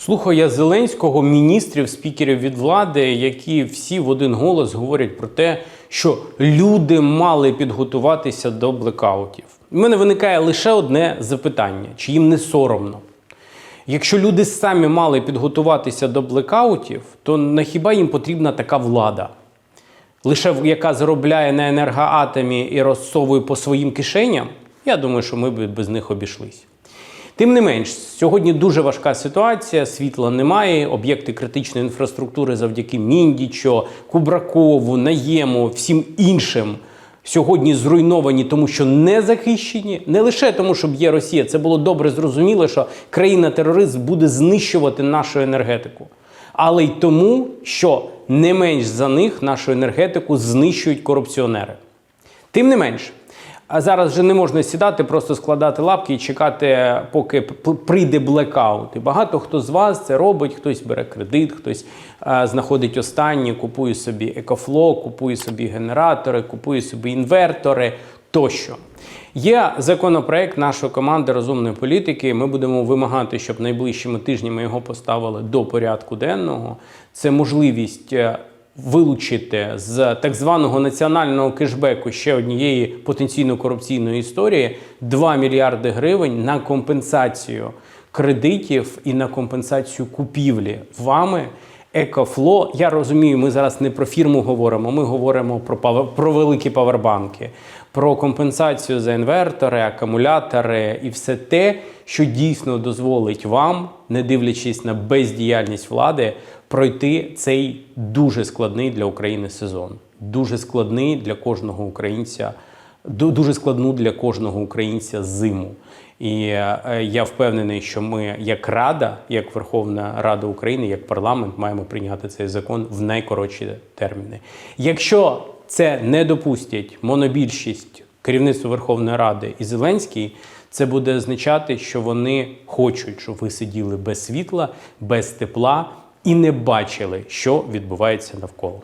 Слухаю я Зеленського, міністрів, спікерів від влади, які всі в один голос говорять про те, що люди мали підготуватися до блекаутів. У мене виникає лише одне запитання: чи їм не соромно? Якщо люди самі мали підготуватися до блекаутів, то на хіба їм потрібна така влада? Лише яка заробляє на енергоатомі і розсовує по своїм кишеням, я думаю, що ми б без них обійшлись. Тим не менш, сьогодні дуже важка ситуація, світла немає, об'єкти критичної інфраструктури завдяки Міндічо, Кубракову, Наєму, всім іншим сьогодні зруйновані, тому що не захищені. Не лише тому, що б'є Росія. Це було добре зрозуміло, що країна-терорист буде знищувати нашу енергетику. Але й тому, що не менш за них нашу енергетику знищують корупціонери. Тим не менш, а зараз вже не можна сідати, просто складати лапки і чекати, поки прийде блекаут. І багато хто з вас це робить, хтось бере кредит, хтось е, знаходить останні, купує собі екофло, купує собі генератори, купує собі інвертори тощо. Є законопроект нашої команди розумної політики. Ми будемо вимагати, щоб найближчими тижнями його поставили до порядку денного. Це можливість е, вилучити з так званого національного кешбеку ще однієї потенційно корупційної історії 2 мільярди гривень на компенсацію кредитів і на компенсацію купівлі вами. Екофло, я розумію, ми зараз не про фірму говоримо, ми говоримо про павер- про великі павербанки, про компенсацію за інвертори, акумулятори і все те, що дійсно дозволить вам, не дивлячись на бездіяльність влади, пройти цей дуже складний для України сезон. Дуже складний для кожного українця, дуже складну для кожного українця зиму. І е, я впевнений, що ми, як Рада, як Верховна Рада України, як парламент, маємо прийняти цей закон в найкоротші терміни. Якщо це не допустять монобільшість керівництва Верховної Ради і Зеленський, це буде означати, що вони хочуть, щоб ви сиділи без світла, без тепла і не бачили, що відбувається навколо.